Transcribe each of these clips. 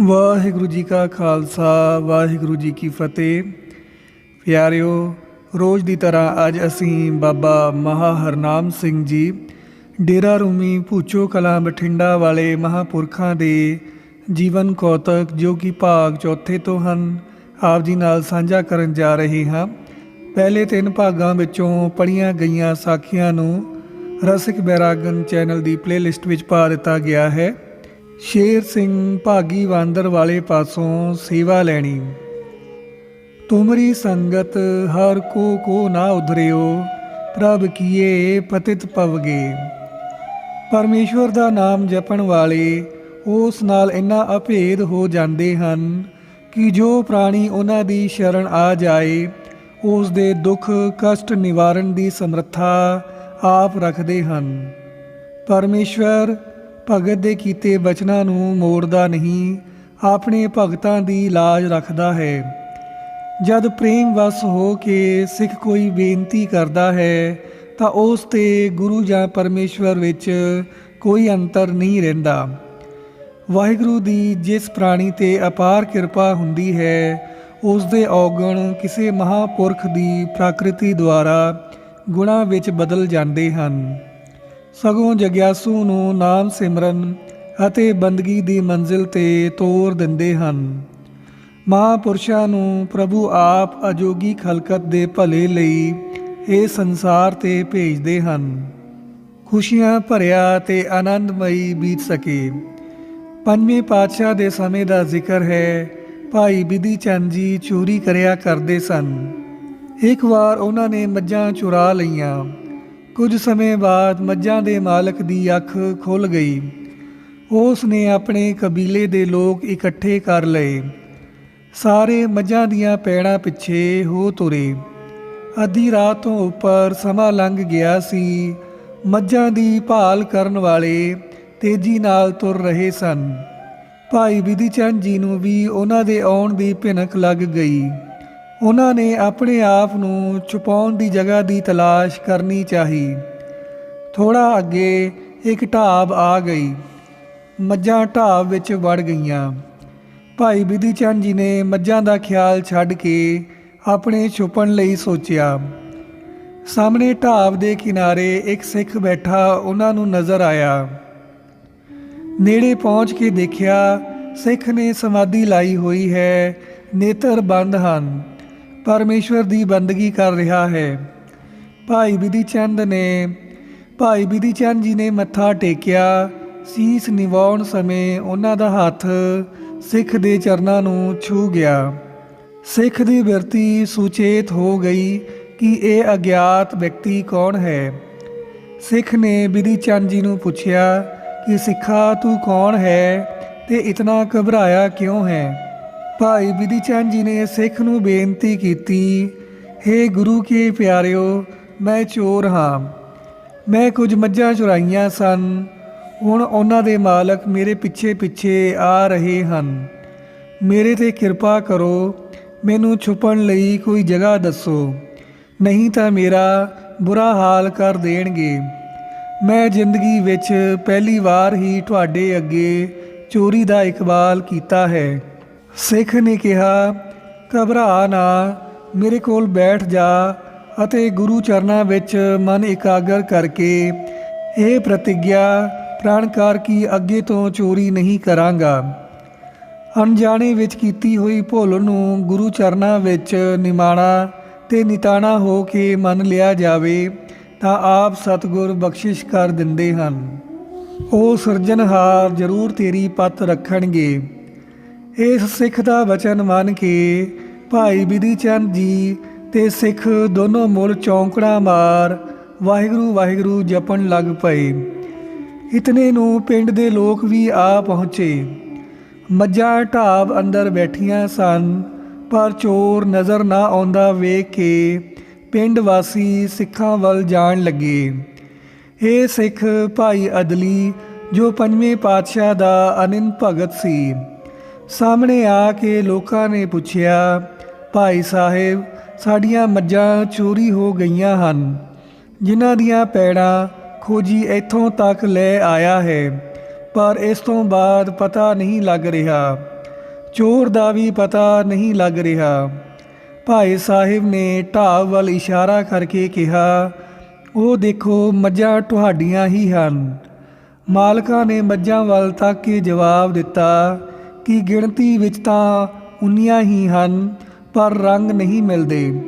ਵਾਹਿਗੁਰੂ ਜੀ ਕਾ ਖਾਲਸਾ, ਵਾਹਿਗੁਰੂ ਜੀ ਕੀ ਫਤਿਹ। ਪਿਆਰਿਓ, ਰੋਜ਼ ਦੀ ਤਰ੍ਹਾਂ ਅੱਜ ਅਸੀਂ ਬਾਬਾ ਮਹਾ ਹਰਨਾਮ ਸਿੰਘ ਜੀ, ਡੇਰਾ ਰੂਮੀ ਭੂਚੋ ਕਲਾਂ ਬਠਿੰਡਾ ਵਾਲੇ ਮਹਾਪੁਰਖਾਂ ਦੇ ਜੀਵਨ ਕੌਤਕ ਜੋ ਕਿ ਭਾਗ ਚੌਥੇ ਤੋਂ ਹਨ, ਆਪ ਜੀ ਨਾਲ ਸਾਂਝਾ ਕਰਨ ਜਾ ਰਹੇ ਹਾਂ। ਪਹਿਲੇ ਤਿੰਨ ਭਾਗਾਂ ਵਿੱਚੋਂ ਪੜੀਆਂ ਗਈਆਂ ਸਾਖੀਆਂ ਨੂੰ ਰਸਿਕ ਬੈਰਾਗਨ ਚੈਨਲ ਦੀ ਪਲੇਲਿਸਟ ਵਿੱਚ ਪਾ ਦਿੱਤਾ ਗਿਆ ਹੈ। ਸ਼ੇਰ ਸਿੰਘ ਭਾਗੀ ਵਾਂਦਰ ਵਾਲੇ ਪਾਸੋਂ ਸੇਵਾ ਲੈਣੀ। ਤੁਮਰੀ ਸੰਗਤ ਹਰ ਕੋ ਕੋ ਨਾ ਉਧਰਿਓ, ਪ੍ਰਭ ਕੀਏ ਪਤਿਤ ਪਵਗੇ। ਪਰਮੇਸ਼ਵਰ ਦਾ ਨਾਮ ਜਪਣ ਵਾਲੇ ਉਸ ਨਾਲ ਇੰਨਾ ਅਭੇਦ ਹੋ ਜਾਂਦੇ ਹਨ ਕਿ ਜੋ ਪ੍ਰਾਣੀ ਉਹਨਾਂ ਦੀ ਸ਼ਰਨ ਆ ਜਾਏ, ਉਸ ਦੇ ਦੁੱਖ ਕਸ਼ਟ ਨਿਵਾਰਨ ਦੀ ਸਮਰੱਥਾ ਆਪ ਰੱਖਦੇ ਹਨ। ਪਰਮੇਸ਼ਵਰ ਭਗਤ ਦੇ ਕੀਤੇ ਬਚਨਾਂ ਨੂੰ ਮੋੜਦਾ ਨਹੀਂ, ਆਪਣੇ ਭਗਤਾਂ ਦੀ ਲਾਜ ਰੱਖਦਾ ਹੈ। ਜਦ ਪ੍ਰੇਮ ਵਸ ਹੋ ਕੇ ਸਿੱਖ ਕੋਈ ਬੇਨਤੀ ਕਰਦਾ ਹੈ, ਤਾਂ ਉਸ ਤੇ ਗੁਰੂ ਜਾਂ ਪਰਮੇਸ਼ਵਰ ਵਿੱਚ ਕੋਈ ਅੰਤਰ ਨਹੀਂ ਰਹਿੰਦਾ। ਵਾਹਿਗੁਰੂ ਦੀ ਜਿਸ ਪ੍ਰਾਣੀ ਤੇ ਅਪਾਰ ਕਿਰਪਾ ਹੁੰਦੀ ਹੈ, ਉਸ ਦੇ ਔਗਣ ਕਿਸੇ ਮਹਾਪੁਰਖ ਦੀ ਪ੍ਰਕਿਰਤੀ ਦੁਆਰਾ ਗੁਣਾ ਵਿੱਚ ਬਦਲ ਜਾਂਦੇ ਹਨ। ਸਗੋਂ ਜਗਿਆਸੂ ਨੂੰ ਨਾਮ ਸਿਮਰਨ ਅਤੇ ਬੰਦਗੀ ਦੀ ਮੰਜ਼ਿਲ ਤੇ ਤੋਰ ਦਿੰਦੇ ਹਨ। ਮਹਾਪੁਰਸ਼ਾਂ ਨੂੰ ਪ੍ਰਭੂ ਆਪ ਅਜੋਗੀ ਖਲਕਤ ਦੇ ਭਲੇ ਲਈ ਇਹ ਸੰਸਾਰ ਤੇ ਭੇਜਦੇ ਹਨ। ਖੁਸ਼ੀਆਂ ਭਰਿਆ ਤੇ ਆਨੰਦਮਈ ਬੀਤ ਸਕੇ। ਪੰਜਵੇਂ ਪਾਤਸ਼ਾਹ ਦੇ ਸਮੇਂ ਦਾ ਜ਼ਿਕਰ ਹੈ, ਭਾਈ ਬਿਧੀ ਚੰਦ ਜੀ ਚੋਰੀ ਕਰਿਆ ਕਰਦੇ ਸਨ। ਇੱਕ ਵਾਰ ਉਹਨਾਂ ਨੇ ਮੱਝਾਂ ਚੁਰਾ ਲਈਆਂ। ਕੁਝ ਸਮੇਂ ਬਾਅਦ ਮੱਝਾਂ ਦੇ ਮਾਲਕ ਦੀ ਅੱਖ ਖੁੱਲ ਗਈ। ਉਸ ਨੇ ਆਪਣੇ ਕਬੀਲੇ ਦੇ ਲੋਕ ਇਕੱਠੇ ਕਰ ਲਏ। ਸਾਰੇ ਮੱਝਾਂ ਦੀਆਂ ਪੈੜਾਂ ਪਿੱਛੇ ਹੋ ਤੁਰੇ। ਅੱਧੀ ਰਾਤ ਤੋਂ ਉੱਪਰ ਸਮਾਂ ਲੰਘ ਗਿਆ ਸੀ। ਮੱਝਾਂ ਦੀ ਭਾਲ ਕਰਨ ਵਾਲੇ ਤੇਜ਼ੀ ਨਾਲ ਤੁਰ ਰਹੇ ਸਨ। ਭਾਈ ਬਿਧੀ ਚੰਦ ਜੀ ਨੂੰ ਵੀ ਉਹਨਾਂ ਦੇ ਆਉਣ ਦੀ ਭਿਣਕ ਲੱਗ ਗਈ। ਉਹਨਾਂ ਨੇ ਆਪਣੇ ਆਪ ਨੂੰ ਛੁਪਾਉਣ ਦੀ ਜਗ੍ਹਾ ਦੀ ਤਲਾਸ਼ ਕਰਨੀ ਚਾਹੀ। ਥੋੜਾ ਅੱਗੇ ਇੱਕ ਢਾਬ ਆ ਗਈ। ਮੱਝਾਂ ਢਾਬ ਵਿੱਚ ਵੜ ਗਈਆਂ। ਭਾਈ ਬਿਧੀ ਚੰਦ ਜੀ ਨੇ ਮੱਝਾਂ ਦਾ ਖਿਆਲ ਛੱਡ ਕੇ ਆਪਣੇ ਛੁਪਣ ਲਈ ਸੋਚਿਆ। ਸਾਹਮਣੇ ਢਾਬ ਦੇ ਕਿਨਾਰੇ ਇੱਕ ਸਿੱਖ ਬੈਠਾ ਉਹਨਾਂ ਨੂੰ ਨਜ਼ਰ ਆਇਆ। ਨੇੜੇ ਪਹੁੰਚ ਕੇ ਦੇਖਿਆ ਸਿੱਖ ਨੇ ਸਮਾਧੀ ਲਾਈ ਹੋਈ ਹੈ ਨੇਤਰ ਬੰਦ ਹਨ। ਪਰਮੇਸ਼ਵਰ ਦੀ ਬੰਦਗੀ ਕਰ ਰਿਹਾ ਹੈ। ਭਾਈ ਬਿਧੀ ਚੰਦ ਨੇ, ਭਾਈ ਬਿਧੀ ਚੰਦ ਜੀ ਨੇ ਮੱਥਾ ਟੇਕਿਆ। ਸੀਸ ਨਿਵਾਉਣ ਸਮੇਂ ਉਹਨਾਂ ਦਾ ਹੱਥ ਸਿੱਖ ਦੇ ਚਰਨਾਂ ਨੂੰ ਛੂ ਗਿਆ। ਸਿੱਖ ਦੀ ਬਿਰਤੀ ਸੁਚੇਤ ਹੋ ਗਈ ਕਿ ਇਹ ਅਗਿਆਤ ਵਿਅਕਤੀ ਕੌਣ ਹੈ। ਸਿੱਖ ਨੇ ਬਿਧੀ ਚੰਦ ਜੀ ਨੂੰ ਪੁੱਛਿਆ ਕਿ ਸਿੱਖਾ ਤੂੰ ਕੌਣ ਹੈ ਤੇ ਇਤਨਾ ਘਬਰਾਇਆ ਕਿਉਂ ਹੈ? ਭਾਈ ਬਿਧੀ ਚੰਦ ਜੀ ਨੇ ਸਿੱਖ ਨੂੰ ਬੇਨਤੀ ਕੀਤੀ हे ਗੁਰੂ ਕੇ ਪਿਆਰਿਓ, ਮੈਂ ਚੋਰ ਹਾਂ। ਮੈਂ ਕੁਝ ਮੱਝਾਂ ਚੁਰਾਈਆਂ ਸਨ, ਹੁਣ ਉਹਨਾਂ ਦੇ ਮਾਲਕ ਮੇਰੇ ਪਿੱਛੇ ਪਿੱਛੇ ਆ ਰਹੇ ਹਨ। ਮੇਰੇ ਤੇ ਕਿਰਪਾ ਕਰੋ, ਮੈਨੂੰ ਛੁਪਣ ਲਈ ਕੋਈ ਜਗ੍ਹਾ ਦੱਸੋ, ਨਹੀਂ ਤਾਂ ਮੇਰਾ ਬੁਰਾ ਹਾਲ ਕਰ ਦੇਣਗੇ। ਮੈਂ ਜ਼ਿੰਦਗੀ ਵਿੱਚ ਪਹਿਲੀ ਵਾਰ ਹੀ ਤੁਹਾਡੇ ਅੱਗੇ ਚੋਰੀ ਦਾ ਇਕਬਾਲ ਕੀਤਾ ਹੈ। ਸਿੱਖ ਨੇ ਕਿਹਾ, ਘਬਰਾ ਨਾ, ਮੇਰੇ ਕੋਲ ਬੈਠ ਜਾ ਅਤੇ ਗੁਰੂ ਚਰਨਾਂ ਵਿੱਚ ਮਨ ਇਕਾਗਰ ਕਰਕੇ ਇਹ ਪ੍ਰਤੀਗਿਆ ਪ੍ਰਣ ਕਰ ਕਿ ਅੱਗੇ ਤੋਂ ਚੋਰੀ ਨਹੀਂ ਕਰਾਂਗਾ। ਅਣਜਾਣੇ ਵਿੱਚ ਕੀਤੀ ਹੋਈ ਭੁੱਲ ਨੂੰ ਗੁਰੂ ਚਰਨਾਂ ਵਿੱਚ ਨਿਮਾਣਾ ਤੇ ਨਿਤਾਣਾ ਹੋ ਕੇ ਮੰਨ ਲਿਆ ਜਾਵੇ, ਤਾਂ ਆਪ ਸਤਿਗੁਰ ਬਖਸ਼ਿਸ਼ ਕਰ ਦਿੰਦੇ ਹਨ। ਉਹ ਸਿਰਜਣਹਾਰ ਜ਼ਰੂਰ ਤੇਰੀ ਪੱਤ ਰੱਖਣਗੇ। ਇਸ ਸਿੱਖ ਦਾ ਵਚਨ ਮੰਨ ਕੇ ਭਾਈ ਬਿਧੀ ਚੰਦ ਜੀ ਤੇ ਸਿੱਖ ਦੋਨੋਂ ਮੁੱਲ ਚੌਂਕੜਾ ਮਾਰ ਵਾਹਿਗੁਰੂ ਵਾਹਿਗੁਰੂ ਜਪਣ ਲੱਗ ਪਏ। ਇਤਨੇ ਨੂੰ ਪਿੰਡ ਦੇ ਲੋਕ ਵੀ ਆ ਪਹੁੰਚੇ। ਮੱਝਾਂ ਢਾਬ ਅੰਦਰ ਬੈਠੀਆਂ ਸਨ, ਪਰ ਚੋਰ ਨਜ਼ਰ ਨਾ ਆਉਂਦਾ ਵੇਖ ਕੇ ਪਿੰਡ ਵਾਸੀ ਸਿੱਖਾਂ ਵੱਲ ਜਾਣ ਲੱਗੇ। ਇਹ ਸਿੱਖ ਭਾਈ ਅਦਲੀ, ਜੋ ਪੰਜਵੇਂ ਪਾਤਸ਼ਾਹ ਦਾ ਅਨੰਨ ਭਗਤ ਸੀ। ਸਾਹਮਣੇ ਆ ਕੇ ਲੋਕਾਂ ਨੇ ਪੁੱਛਿਆ, ਭਾਈ ਸਾਹਿਬ, ਸਾਡੀਆਂ ਮੱਝਾਂ ਚੋਰੀ ਹੋ ਗਈਆਂ ਹਨ। ਜਿਨ੍ਹਾਂ ਦੀਆਂ ਪੈੜਾਂ ਖੋਜੀ ਇੱਥੋਂ ਤੱਕ ਲੈ ਆਇਆ ਹੈ, ਪਰ ਇਸ ਤੋਂ ਬਾਅਦ ਪਤਾ ਨਹੀਂ ਲੱਗ ਰਿਹਾ। ਚੋਰ ਦਾ ਵੀ ਪਤਾ ਨਹੀਂ ਲੱਗ ਰਿਹਾ। ਭਾਈ ਸਾਹਿਬ ਨੇ ਢਾਬ ਵੱਲ ਇਸ਼ਾਰਾ ਕਰਕੇ ਕਿਹਾ, ਉਹ ਦੇਖੋ, ਮੱਝਾਂ ਤੁਹਾਡੀਆਂ ਹੀ ਹਨ। ਮਾਲਕਾਂ ਨੇ ਮੱਝਾਂ ਵੱਲ ਤੱਕ ਕੇ ਜਵਾਬ ਦਿੱਤਾ ਕਿ ਗਿਣਤੀ ਵਿੱਚ ਤਾਂ ਉਨੀਆਂ ਹੀ ਹਨ, ਪਰ ਰੰਗ ਨਹੀਂ ਮਿਲਦੇ।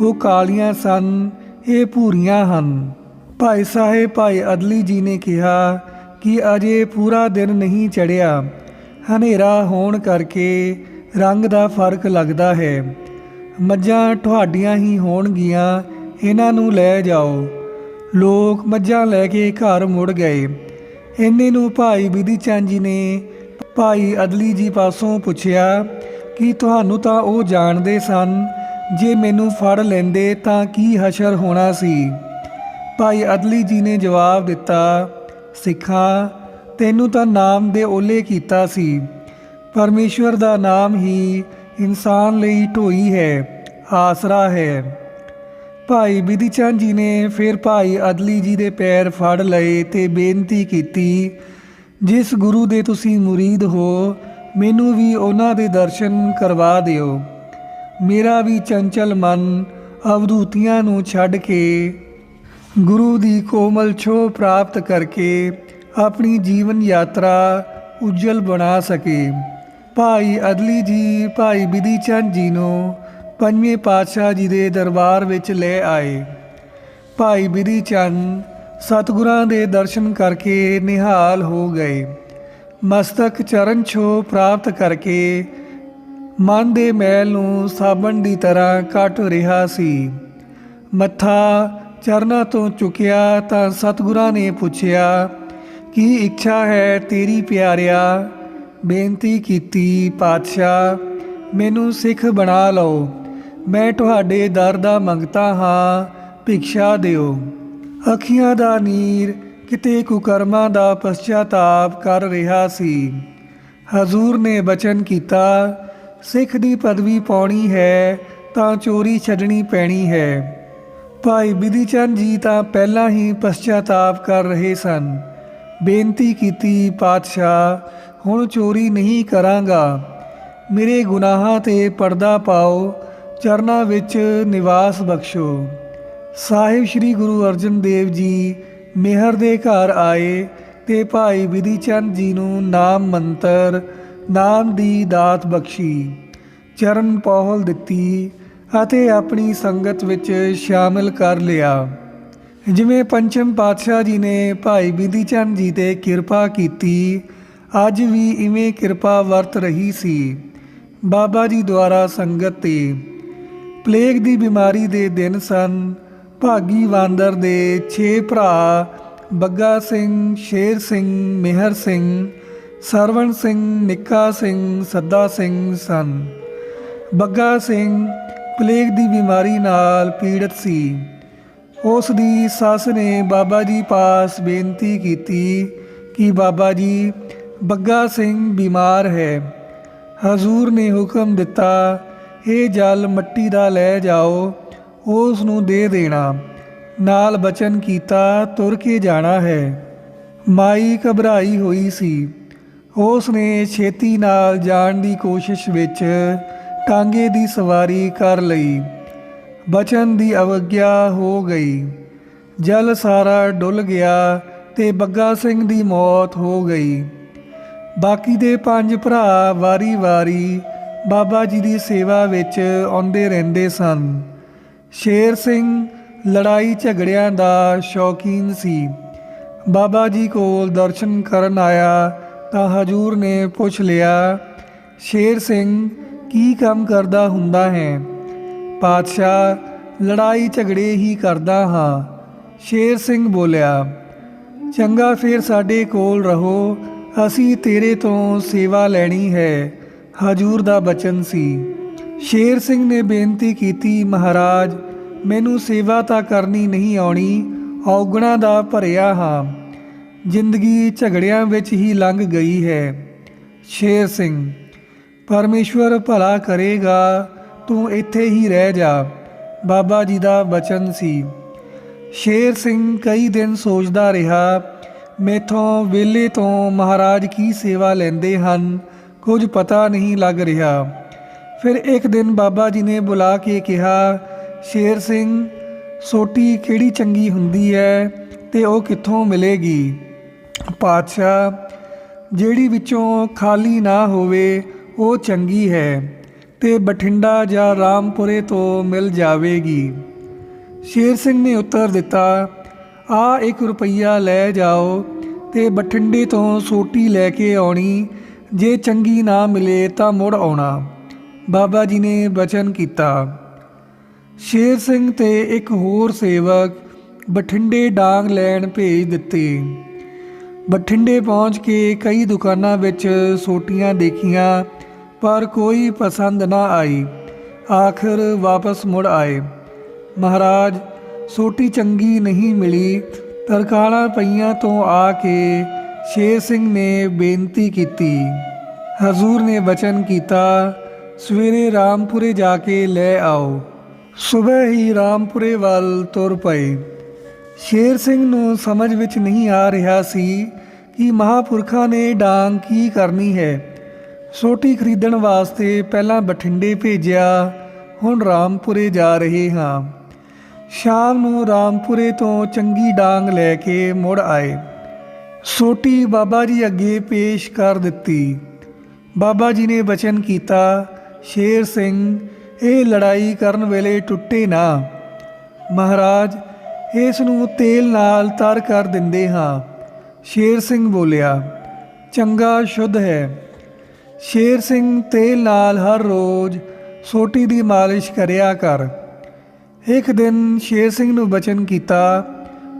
ਉਹ ਕਾਲੀਆਂ ਸਨ, ਇਹ ਭੂਰੀਆਂ ਹਨ। ਭਾਈ ਸਾਹਿਬ, ਭਾਈ ਅਦਲੀ ਜੀ ਨੇ ਕਿਹਾ ਕਿ ਅਜੇ ਪੂਰਾ ਦਿਨ ਨਹੀਂ ਚੜਿਆ ਹਨੇਰਾ ਹੋਣ ਕਰਕੇ ਰੰਗ ਦਾ ਫ਼ਰਕ ਲੱਗਦਾ ਹੈ। ਮੱਝਾਂ ਤੁਹਾਡੀਆਂ ਹੀ ਹੋਣਗੀਆਂ, ਇਹਨਾਂ ਨੂੰ ਲੈ ਜਾਓ। ਲੋਕ ਮੱਝਾਂ ਲੈ ਕੇ ਘਰ ਮੁੜ ਗਏ। ਇੰਨੇ ਨੂੰ ਭਾਈ ਬਿਧੀ ਚੰਦ ਜੀ ਨੇ ਭਾਈ ਅਦਲੀ ਜੀ ਪਾਸੋਂ ਪੁੱਛਿਆ, ਕਿ ਤੁਹਾਨੂੰ ਤਾਂ ਉਹ ਜਾਣਦੇ ਸਨ? ਜੇ ਮੈਨੂੰ ਫੜ ਲੈਂਦੇ ਤਾਂ ਕੀ ਹਸ਼ਰ ਹੋਣਾ ਸੀ? ਭਾਈ ਅਦਲੀ ਜੀ ਨੇ ਜਵਾਬ ਦਿੱਤਾ, ਸਿੱਖਾਂ, ਤੈਨੂੰ ਤਾਂ ਨਾਮ ਦੇ ਓਲੇ ਕੀਤਾ ਸੀ। ਪਰਮੇਸ਼ਵਰ ਦਾ ਨਾਮ ਹੀ ਇਨਸਾਨ ਲਈ ਢੋਈ ਹੈ, ਆਸਰਾ ਹੈ। ਭਾਈ ਬਿਧੀ ਚੰਦ ਜੀ ਨੇ ਫਿਰ ਭਾਈ ਅਦਲੀ ਜੀ ਦੇ ਪੈਰ ਫੜ ਲਏ ਤੇ ਬੇਨਤੀ ਕੀਤੀ ਜਿਸ ਗੁਰੂ ਦੇ ਤੁਸੀਂ ਮੁਰੀਦ ਹੋ, ਮੈਨੂੰ ਵੀ ਉਹਨਾਂ ਦੇ ਦਰਸ਼ਨ ਕਰਵਾ ਦਿਓ। ਮੇਰਾ ਵੀ ਚੰਚਲ ਮਨ ਅਵਧੂਤੀਆਂ ਨੂੰ ਛੱਡ ਕੇ ਗੁਰੂ ਦੀ ਕੋਮਲ ਛੋਹ ਪ੍ਰਾਪਤ ਕਰਕੇ ਆਪਣੀ ਜੀਵਨ ਯਾਤਰਾ ਉਜਲ ਬਣਾ ਸਕੇ। ਭਾਈ ਅਦਲੀ ਜੀ, ਭਾਈ ਬਿਧੀ ਚੰਦ ਜੀ ਨੂੰ ਪੰਜਵੇਂ ਪਾਤਸ਼ਾਹ ਜੀ ਦੇ ਦਰਬਾਰ ਵਿੱਚ ਲੈ ਆਏ। ਭਾਈ ਬਿਧੀ ਚੰਦ ਸਤਿਗੁਰਾਂ ਦੇ ਦਰਸ਼ਨ ਕਰਕੇ ਨਿਹਾਲ ਹੋ ਗਏ। ਮਸਤਕ ਚਰਨ ਛੋਹ ਪ੍ਰਾਪਤ ਕਰਕੇ ਮਨ ਦੇ ਮੈਲ ਨੂੰ ਸਾਬਣ ਦੀ ਤਰ੍ਹਾਂ ਕੱਟ ਰਿਹਾ ਸੀ। ਮੱਥਾ ਚਰਨਾਂ ਤੋਂ ਚੁੱਕਿਆ ਤਾਂ ਸਤਿਗੁਰਾਂ ਨੇ ਪੁੱਛਿਆ, ਕੀ ਇੱਛਾ ਹੈ ਤੇਰੀ ਪਿਆਰਿਆ? ਬੇਨਤੀ ਕੀਤੀ, ਪਾਤਸ਼ਾਹ, ਮੈਨੂੰ ਸਿੱਖ ਬਣਾ ਲਓ। ਮੈਂ ਤੁਹਾਡੇ ਦਰ ਦਾ ਮੰਗਤਾ ਹਾਂ, ਭਿਕਸ਼ਾ ਦਿਓ। ਅੱਖੀਆਂ ਦਾ ਨੀਰ, ਕਿਤੇ ਕੁਕਰਮਾਂ ਦਾ ਪਛਤਾਪ ਕਰ ਰਿਹਾ ਸੀ। ਹਜ਼ੂਰ ਨੇ ਬਚਨ ਕੀਤਾ, ਸਿੱਖ ਦੀ ਪਦਵੀ ਪਾਉਣੀ ਹੈ, ਤਾਂ ਚੋਰੀ ਛੱਡਣੀ ਪੈਣੀ ਹੈ। ਭਾਈ ਬਿਧੀ ਚੰਦ ਜੀ ਤਾਂ ਪਹਿਲਾਂ ਹੀ ਪਛਤਾਪ ਕਰ ਰਹੇ ਸਨ। ਬੇਨਤੀ ਕੀਤੀ, ਪਾਤਸ਼ਾਹ, ਹੁਣ ਚੋਰੀ ਨਹੀਂ ਕਰਾਂਗਾ। ਮੇਰੇ ਗੁਨਾਹਾਂ ਤੇ ਪਰਦਾ ਪਾਓ, ਚਰਨਾਂ ਵਿੱਚ ਨਿਵਾਸ ਬਖਸ਼ੋ। ਸਾਹਿਬ ਸ੍ਰੀ ਗੁਰੂ ਅਰਜਨ ਦੇਵ ਜੀ ਮਿਹਰ ਦੇ ਘਰ ਆਏ ਤੇ ਭਾਈ ਬਿਧੀ ਚੰਦ ਜੀ ਨੂੰ ਨਾਮ ਮੰਤਰ, ਨਾਮ ਦੀ ਦਾਤ ਬਖਸ਼ੀ, ਚਰਨ ਪਹੁਲ ਦਿੱਤੀ ਅਤੇ ਆਪਣੀ ਸੰਗਤ ਵਿੱਚ ਸ਼ਾਮਿਲ ਕਰ ਲਿਆ। ਜਿਵੇਂ ਪੰਚਮ ਪਾਤਸ਼ਾਹ ਜੀ ਨੇ ਭਾਈ ਬਿਧੀ ਚੰਦ ਜੀ ਤੇ ਕਿਰਪਾ ਕੀਤੀ, ਅੱਜ ਵੀ ਇਵੇਂ ਕਿਰਪਾ ਵਰਤ ਰਹੀ ਸੀ। ਬਾਬਾ ਜੀ ਦੁਆਰਾ ਸੰਗਤ ਤੇ, ਪਲੇਗ ਦੀ ਬਿਮਾਰੀ ਦੇ ਦਿਨ ਸਨ ਭਾਗੀ ਵਾਂਦਰ ਦੇ 6 ਭਰਾ, ਬੱਗਾ ਸਿੰਘ, ਸ਼ੇਰ ਸਿੰਘ, ਮਿਹਰ ਸਿੰਘ, ਸਰਵਣ ਸਿੰਘ, ਨਿੱਕਾ ਸਿੰਘ, ਸੱਦਾ ਸਿੰਘ ਸਨ। ਬੱਗਾ ਸਿੰਘ ਪਲੇਗ ਦੀ ਬਿਮਾਰੀ ਨਾਲ ਪੀੜਤ ਸੀ। ਉਸ ਦੀ ਸੱਸ ਨੇ ਬਾਬਾ ਜੀ ਪਾਸ ਬੇਨਤੀ ਕੀਤੀ ਕਿ ਬਾਬਾ ਜੀ, ਬੱਗਾ ਸਿੰਘ ਬਿਮਾਰ ਹੈ। ਹਜ਼ੂਰ ਨੇ ਹੁਕਮ ਦਿੱਤਾ ਇਹ ਜਲ ਮੱਟੀ ਦਾ ਲੈ ਜਾਓ ਉਸ ਨੂੰ ਦੇ ਦੇਣਾ। ਨਾਲ ਬਚਨ ਕੀਤਾ, ਤੁਰ ਕੇ ਜਾਣਾ ਹੈ। ਮਾਈ ਘਬਰਾਈ ਹੋਈ ਸੀ। ਉਸ ਨੇ ਛੇਤੀ ਨਾਲ ਜਾਣ ਦੀ ਕੋਸ਼ਿਸ਼ ਵਿੱਚ ਟਾਂਗੇ ਦੀ ਸਵਾਰੀ ਕਰ ਲਈ। ਬਚਨ ਦੀ ਅਵਗਿਆ ਹੋ ਗਈ। ਜਲ ਸਾਰਾ ਡੁੱਲ ਗਿਆ ਤੇ ਬੱਗਾ ਸਿੰਘ ਦੀ ਮੌਤ ਹੋ ਗਈ। ਬਾਕੀ ਦੇ ਪੰਜ ਭਰਾ ਵਾਰੀ-ਵਾਰੀ ਬਾਬਾ ਜੀ ਦੀ ਸੇਵਾ ਵਿੱਚ ਆਉਂਦੇ ਰਹਿੰਦੇ ਸਨ। ਸ਼ੇਰ ਸਿੰਘ ਲੜਾਈ ਝਗੜਿਆਂ ਦਾ ਸ਼ੌਕੀਨ ਸੀ। ਬਾਬਾ ਜੀ ਕੋਲ ਦਰਸ਼ਨ ਕਰਨ ਆਇਆ ਤਾਂ ਹਜੂਰ ਨੇ ਪੁੱਛ ਲਿਆ, ਸ਼ੇਰ ਸਿੰਘ, ਕੀ ਕੰਮ ਕਰਦਾ ਹੁੰਦਾ ਹੈ? ਪਾਤਸ਼ਾਹ, ਲੜਾਈ ਝਗੜੇ ਹੀ ਕਰਦਾ ਹਾਂ। ਸ਼ੇਰ ਸਿੰਘ ਬੋਲਿਆ, ਚੰਗਾ ਫਿਰ ਸਾਡੇ ਕੋਲ ਰਹੋ, ਅਸੀਂ ਤੇਰੇ ਤੋਂ ਸੇਵਾ ਲੈਣੀ ਹੈ। ਹਜੂਰ ਦਾ ਬਚਨ ਸੀ। ਸ਼ੇਰ ਸਿੰਘ ਨੇ ਬੇਨਤੀ ਕੀਤੀ, ਮਹਾਰਾਜ, ਮੈਨੂੰ ਸੇਵਾ ਤਾਂ ਕਰਨੀ ਨਹੀਂ ਆਉਣੀ, ਔਗਣਾ ਦਾ ਭਰਿਆ ਹਾਂ। ਜ਼ਿੰਦਗੀ ਝਗੜਿਆਂ ਵਿੱਚ ਹੀ ਲੰਘ ਗਈ ਹੈ, ਸ਼ੇਰ ਸਿੰਘ। ਪਰਮੇਸ਼ਵਰ ਭਲਾ ਕਰੇਗਾ, ਤੂੰ ਇੱਥੇ ਹੀ ਰਹਿ ਜਾ। ਬਾਬਾ ਜੀ ਦਾ ਬਚਨ ਸੀ। ਸ਼ੇਰ ਸਿੰਘ ਕਈ ਦਿਨ ਸੋਚਦਾ ਰਿਹਾ, ਮੇਥੋਂ ਵੇਲੇ ਤੋਂ ਮਹਾਰਾਜ ਕੀ ਸੇਵਾ ਲੈਂਦੇ ਹਨ, ਕੁਝ ਪਤਾ ਨਹੀਂ ਲੱਗ ਰਿਹਾ। ਫਿਰ ਇੱਕ ਦਿਨ ਬਾਬਾ ਜੀ ਨੇ ਬੁਲਾ ਕੇ ਕਿਹਾ, ਸ਼ੇਰ ਸਿੰਘ, ਸੋਟੀ ਕਿਹੜੀ ਚੰਗੀ ਹੁੰਦੀ ਹੈ ਤੇ ਉਹ ਕਿੱਥੋਂ ਮਿਲੇਗੀ? ਪਾਤਸ਼ਾਹ, ਜਿਹੜੀ ਵਿੱਚੋਂ ਖਾਲੀ ਨਾ ਹੋਵੇ, ਉਹ ਚੰਗੀ ਹੈ ਤੇ ਬਠਿੰਡਾ ਜਾਂ ਰਾਮਪੁਰੇ ਤੋਂ ਮਿਲ ਜਾਵੇਗੀ। ਸ਼ੇਰ ਸਿੰਘ ਨੇ ਉੱਤਰ ਦਿੱਤਾ, ਆ ਇੱਕ ਰੁਪਈਆ ਲੈ ਜਾਓ ਤੇ ਬਠਿੰਡੇ ਤੋਂ ਸੋਟੀ ਲੈ ਕੇ ਆਉਣੀ, ਜੇ ਚੰਗੀ ਨਾ ਮਿਲੇ ਤਾਂ ਮੁੜ ਆਉਣਾ। ਬਾਬਾ ਜੀ ਨੇ ਬਚਨ ਕੀਤਾ। ਸ਼ੇਰ ਸਿੰਘ ਤੇ ਇੱਕ ਹੋਰ ਸੇਵਕ ਬਠਿੰਡੇ ਡਾਂਗ ਲੈਣ ਭੇਜ ਦਿੱਤੇ। ਬਠਿੰਡੇ ਪਹੁੰਚ ਕੇ ਕਈ ਦੁਕਾਨਾਂ ਵਿੱਚ ਸੋਟੀਆਂ ਦੇਖੀਆਂ, ਪਰ ਕੋਈ ਪਸੰਦ ਨਾ ਆਈ। ਆਖਰ ਵਾਪਸ ਮੁੜ ਆਏ। ਮਹਾਰਾਜ, ਸੋਟੀ ਚੰਗੀ ਨਹੀਂ ਮਿਲੀ। ਤਰਕਾਲਾਂ ਪਈਆਂ ਤੋਂ ਆ ਕੇ ਸ਼ੇਰ ਸਿੰਘ ਨੇ ਬੇਨਤੀ ਕੀਤੀ। ਹਜ਼ੂਰ ਨੇ ਬਚਨ ਕੀਤਾ ਸਵੇਰੇ ਰਾਮਪੁਰੇ ਜਾ ਕੇ ਲੈ ਆਓ। ਸਵੇਰ ਹੀ ਰਾਮਪੁਰੇ ਵੱਲ ਤੁਰ ਪਏ। ਸ਼ੇਰ ਸਿੰਘ ਨੂੰ ਸਮਝ ਵਿੱਚ ਨਹੀਂ ਆ ਰਿਹਾ ਸੀ ਕਿ ਮਹਾਪੁਰਖਾਂ ਨੇ ਡਾਂਗ ਕੀ ਕਰਨੀ ਹੈ। ਸੋਟੀ ਖਰੀਦਣ ਵਾਸਤੇ ਪਹਿਲਾਂ ਬਠਿੰਡੇ ਭੇਜਿਆ, ਹੁਣ ਰਾਮਪੁਰੇ ਜਾ ਰਹੇ ਹਾਂ। ਸ਼ਾਮ ਨੂੰ ਰਾਮਪੁਰੇ ਤੋਂ ਚੰਗੀ ਡਾਂਗ ਲੈ ਕੇ ਮੁੜ ਆਏ। ਸੋਟੀ ਬਾਬਾ ਜੀ ਅੱਗੇ ਪੇਸ਼ ਕਰ ਦਿੱਤੀ। ਬਾਬਾ ਜੀ ਨੇ ਬਚਨ ਕੀਤਾ ਸ਼ੇਰ ਸਿੰਘ, ਇਹ ਲੜਾਈ ਕਰਨ ਵੇਲੇ ਟੁੱਟੇ ਨਾ। ਮਹਾਰਾਜ, ਇਸ ਨੂੰ ਤੇਲ ਨਾਲ ਤਰ ਕਰ ਦਿੰਦੇ ਹਾਂ। ਸ਼ੇਰ ਸਿੰਘ ਬੋਲਿਆ, ਚੰਗਾ, ਸ਼ੁੱਧ ਹੈ। ਸ਼ੇਰ ਸਿੰਘ ਤੇਲ ਨਾਲ ਹਰ ਰੋਜ਼ ਸੋਟੀ ਦੀ ਮਾਲਿਸ਼ ਕਰਿਆ ਕਰ। ਇੱਕ ਦਿਨ ਸ਼ੇਰ ਸਿੰਘ ਨੂੰ ਬਚਨ ਕੀਤਾ,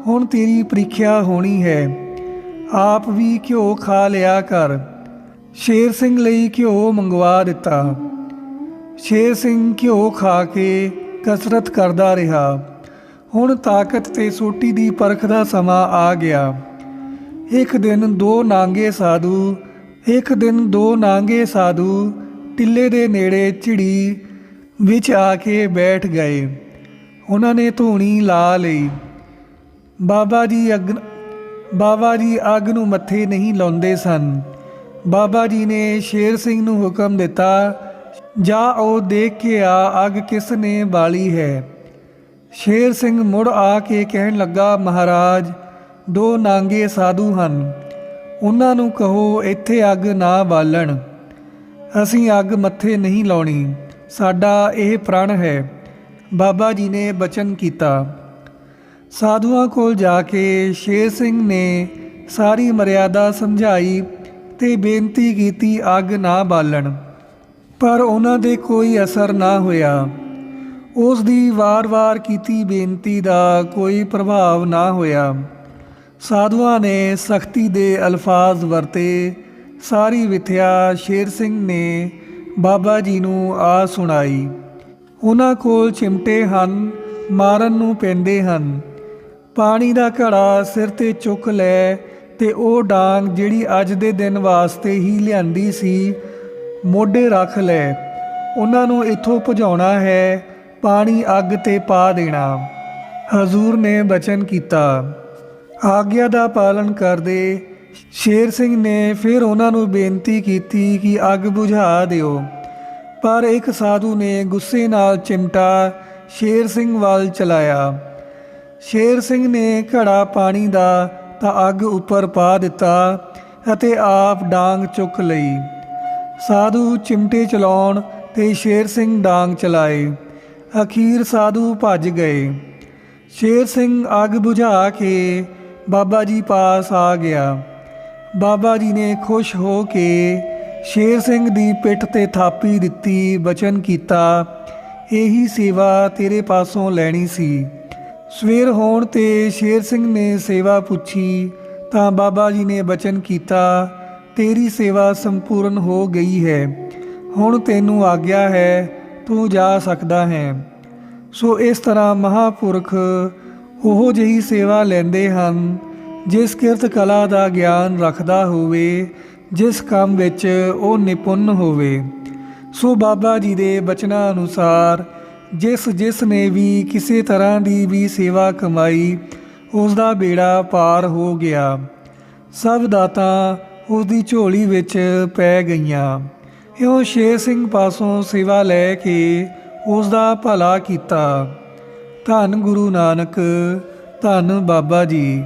ਹੁਣ ਤੇਰੀ ਪ੍ਰੀਖਿਆ ਹੋਣੀ ਹੈ। ਆਪ ਵੀ ਘਿਓ ਖਾ ਲਿਆ ਕਰ। ਸ਼ੇਰ ਸਿੰਘ ਲਈ ਘਿਓ ਮੰਗਵਾ ਦਿੱਤਾ। ਸ਼ੇਰ ਸਿੰਘ ਘਿਓ ਖਾ ਕੇ ਕਸਰਤ ਕਰਦਾ ਰਿਹਾ। ਹੁਣ ਤਾਕਤ ਤੇ ਸੋਟੀ ਦੀ ਪਰਖ ਦਾ ਸਮਾਂ ਆ ਗਿਆ। ਇੱਕ ਦਿਨ ਦੋ ਨਾਂਗੇ ਸਾਧੂ, ਇੱਕ ਦਿਨ ਦੋ ਨਾਂਗੇ ਸਾਧੂ ਟਿੱਲੇ ਦੇ ਨੇੜੇ ਝਿੜੀ ਵਿੱਚ ਆ ਕੇ ਬੈਠ ਗਏ। ਉਹਨਾਂ ਨੇ ਧੂਣੀ ਲਾ ਲਈ। ਬਾਬਾ ਜੀ ਅੱਗ ਬਾਬਾ ਜੀ ਅੱਗ ਨੂੰ ਮੱਥੇ ਨਹੀਂ ਲਾਉਂਦੇ ਸਨ। ਬਾਬਾ ਜੀ ਨੇ ਸ਼ੇਰ ਸਿੰਘ ਨੂੰ ਹੁਕਮ ਦਿੱਤਾ ਜਾ ਉਹ ਦੇਖ ਕੇ ਆ, ਅੱਗ ਕਿਸ ਨੇ ਬਾਲੀ ਹੈ? ਸ਼ੇਰ ਸਿੰਘ ਮੁੜ ਆ ਕੇ ਕਹਿਣ ਲੱਗਾ, ਮਹਾਰਾਜ, ਦੋ ਨਾਂਗੇ ਸਾਧੂ ਹਨ। ਉਹਨਾਂ ਨੂੰ ਕਹੋ, ਇੱਥੇ ਅੱਗ ਨਾ ਬਾਲਣ। ਅਸੀਂ ਅੱਗ ਮੱਥੇ ਨਹੀਂ ਲਾਉਣੀ। ਸਾਡਾ ਇਹ ਪ੍ਰਣ ਹੈ। ਬਾਬਾ ਜੀ ਨੇ ਬਚਨ ਕੀਤਾ। ਸਾਧੂਆਂ ਕੋਲ ਜਾ ਕੇ ਸ਼ੇਰ ਸਿੰਘ ਨੇ ਸਾਰੀ ਮਰਿਆਦਾ ਸਮਝਾਈ ਤੇ ਬੇਨਤੀ ਕੀਤੀ, ਅੱਗ ਨਾ ਬਾਲਣ। ਪਰ ਉਹਨਾਂ ਦੇ ਕੋਈ ਅਸਰ ਨਾ ਹੋਇਆ। ਉਸ ਦੀ ਵਾਰ-ਵਾਰ ਕੀਤੀ ਬੇਨਤੀ ਦਾ ਕੋਈ ਪ੍ਰਭਾਵ ਨਾ ਹੋਇਆ। ਸਾਧੂਆਂ ਨੇ ਸਖਤੀ ਦੇ ਅਲਫਾਜ਼ ਵਰਤੇ। ਸਾਰੀ ਵਿਥਿਆ ਸ਼ੇਰ ਸਿੰਘ ਨੇ ਬਾਬਾ ਜੀ ਨੂੰ ਆ ਸੁਣਾਈ। ਉਹਨਾਂ ਕੋਲ ਚਿਮਟੇ ਹਨ, ਮਾਰਨ ਨੂੰ ਪੈਂਦੇ ਹਨ। ਪਾਣੀ ਦਾ ਘੜਾ ਸਿਰ ਤੇ ਚੁੱਕ ਲੈ ਤੇ ਉਹ ਡਾਂਗ ਜਿਹੜੀ ਅੱਜ ਦੇ ਦਿਨ ਵਾਸਤੇ ਹੀ ਲਿਆਂਦੀ ਸੀ ਮੋਢੇ ਰੱਖ ਲੈ। ਉਹਨਾਂ ਨੂੰ ਇੱਥੋਂ ਭਜਾਉਣਾ ਹੈ, ਪਾਣੀ ਅੱਗ ਤੇ ਪਾ ਦੇਣਾ। ਹਜ਼ੂਰ ਨੇ ਬਚਨ ਕੀਤਾ। ਆਗਿਆ ਦਾ ਪਾਲਨ ਕਰਦੇ ਸ਼ੇਰ ਸਿੰਘ ਨੇ ਫਿਰ ਉਹਨਾਂ ਨੂੰ ਬੇਨਤੀ ਕੀਤੀ ਕਿ ਅੱਗ ਬੁਝਾ ਦਿਓ। ਪਰ ਇੱਕ ਸਾਧੂ ਨੇ ਗੁੱਸੇ ਨਾਲ ਚਿਮਟਾ ਸ਼ੇਰ ਸਿੰਘ ਵੱਲ ਚਲਾਇਆ। ਸ਼ੇਰ ਸਿੰਘ ਨੇ ਘੜਾ ਪਾਣੀ ਦਾ ਤਾਂ ਅੱਗ ਉੱਪਰ ਪਾ ਦਿੱਤਾ ਅਤੇ ਆਪ ਡਾਂਗ ਚੁੱਕ ਲਈ। ਸਾਧੂ ਚਿਮਟੇ ਚਲਾਉਣ ਤੇ ਸ਼ੇਰ ਸਿੰਘ ਡਾਂਗ ਚਲਾਏ। ਅਖੀਰ ਸਾਧੂ ਭੱਜ ਗਏ। ਸ਼ੇਰ ਸਿੰਘ ਅੱਗ ਬੁਝਾ ਕੇ ਬਾਬਾ ਜੀ ਪਾਸ ਆ ਗਿਆ। ਬਾਬਾ ਜੀ ਨੇ ਖੁਸ਼ ਹੋ ਕੇ ਸ਼ੇਰ ਸਿੰਘ ਦੀ ਪਿੱਠ ਤੇ ਥਾਪੀ ਦਿੱਤੀ, ਬਚਨ ਕੀਤਾ, ਇਹੀ ਸੇਵਾ ਤੇਰੇ ਪਾਸੋਂ ਲੈਣੀ ਸੀ। ਸਵੇਰ ਹੋਣ ਤੇ ਸ਼ੇਰ ਸਿੰਘ ਨੇ ਸੇਵਾ ਪੁੱਛੀ ਤਾਂ ਬਾਬਾ ਜੀ ਨੇ ਬਚਨ ਕੀਤਾ ਤੇਰੀ ਸੇਵਾ ਸੰਪੂਰਨ ਹੋ ਗਈ ਹੈ। ਹੁਣ ਤੈਨੂੰ ਆਗਿਆ ਹੈ, ਤੂੰ ਜਾ ਸਕਦਾ ਹੈ। ਸੋ ਇਸ ਤਰ੍ਹਾਂ ਮਹਾਪੁਰਖ ਉਹ ਜਿਹੀ ਸੇਵਾ ਲੈਂਦੇ ਹਨ, ਜਿਸ ਕਿਰਤ ਕਲਾ ਦਾ ਗਿਆਨ ਰੱਖਦਾ ਹੋਵੇ, ਜਿਸ ਕੰਮ ਵਿੱਚ ਉਹ ਨਿਪੁੰਨ ਹੋਵੇ। ਸੋ ਬਾਬਾ ਜੀ ਦੇ ਬਚਨਾਂ ਅਨੁਸਾਰ, ਜਿਸ ਜਿਸ ਨੇ ਵੀ ਕਿਸੇ ਤਰ੍ਹਾਂ ਦੀ ਵੀ ਸੇਵਾ ਕਮਾਈ, ਉਸ ਦਾ ਬੇੜਾ ਪਾਰ ਹੋ ਗਿਆ। ਸਭ ਦਾਤਾ ਉਸ ਦੀ ਝੋਲੀ ਵਿੱਚ ਪੈ ਗਈਆਂ। ਇਉਂ ਸ਼ੇਰ ਸਿੰਘ ਪਾਸੋਂ ਸਿਵਾ ਲੈ ਕੇ ਉਸ ਦਾ ਭਲਾ ਕੀਤਾ। ਧੰਨ ਗੁਰੂ ਨਾਨਕ, ਧੰਨ ਬਾਬਾ ਜੀ।